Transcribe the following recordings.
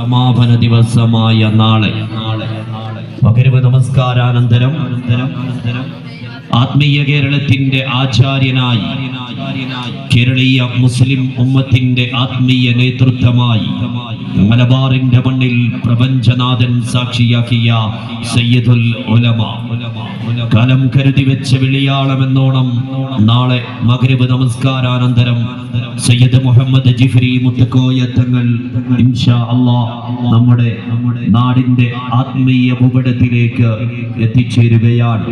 സമാപന ദിവസമായ നാളെ. മകരവ് നമസ്കാരാനന്തരം. ആത്മീയ കേരളത്തിന്റെ ആചാര്യനായി കേരളീയ മുസ്ലിം ഉമ്മത്തിന്റെ ആത്മീയ നേതൃത്വമായി മലബാറിന്റെ മണ്ണിൽ പ്രപഞ്ചനാഥൻ സാക്ഷിയാക്കിയ സയ്യിദുൽ ഉലമ. കാലം കരുതി വെച്ച വിളിയാളമെന്നോണം നാളെ മകരവ് നമസ്കാരാനന്തരം സയ്യിദ് മുഹമ്മദ് ജിഫ്രി മുത്തക്കോയ തങ്ങൾ ഇൻഷാ അള്ളാ നമ്മുടെ നാടിന്റെ ആത്മീയ ഭൂപടത്തിലേക്ക് എത്തിച്ചേരുകയാണ്.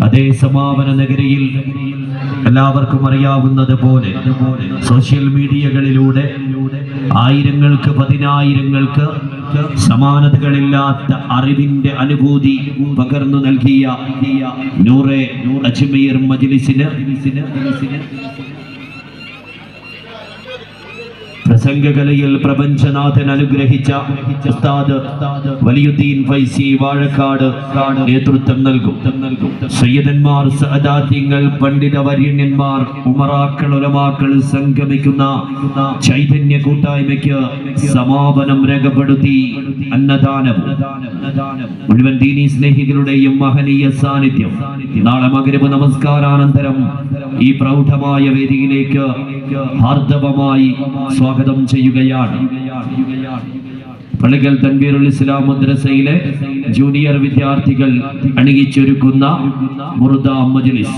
അതേ സമാപന നഗരിയിൽ എല്ലാവർക്കും അറിയാവുന്നത് പോലെ സോഷ്യൽ മീഡിയകളിലൂടെ ആയിരങ്ങൾക്ക് പതിനായിരങ്ങൾക്ക് സമാനതകളില്ലാത്ത അറിവിന്റെ അനുഭൂതി പകർന്നു നൽകിയ നൂറെ അജ്മീർ മജ്ലിസിന് പ്രസംഗകലയിൽ പ്രപഞ്ചനാഥൻ അനുഗ്രഹിച്ച ഉസ്താദ് വലിയുദ്ദീൻ ഫൈസി വാഴക്കാട് നേതൃത്വം നൽകും. സയ്യദന്മാർ സഹദാത്യങ്ങൾ പണ്ഡിത വര്യന്യന്മാർ ഉമറാക്കൾ ഉലമാക്കൾ സംഗമിക്കുന്ന ചൈതന്യ കൂട്ടായ്മയ്ക്ക് സമാപനം രേഖപ്പെടുത്തി അന്നദാനം മുഴുവൻ ദീനി സ്നേഹികളുടെയും മഹനീയ സാന്നിധ്യം. നാളെ മകരവ് നമസ്കാരാനന്തരം ഈ പ്രൗഢമായ വേദിയിലേക്ക് ഹാർദവമായി സ്വാഗതം ചെയ്യുകയാണ്. പള്ളിക്കൽ തൻവീറുൽ ഇസ്ലാം മദ്രസയിലെ ജൂനിയർ വിദ്യാർത്ഥികൾ അണിയിച്ചൊരുക്കുന്ന മുറുദ മജ്ലിസ്.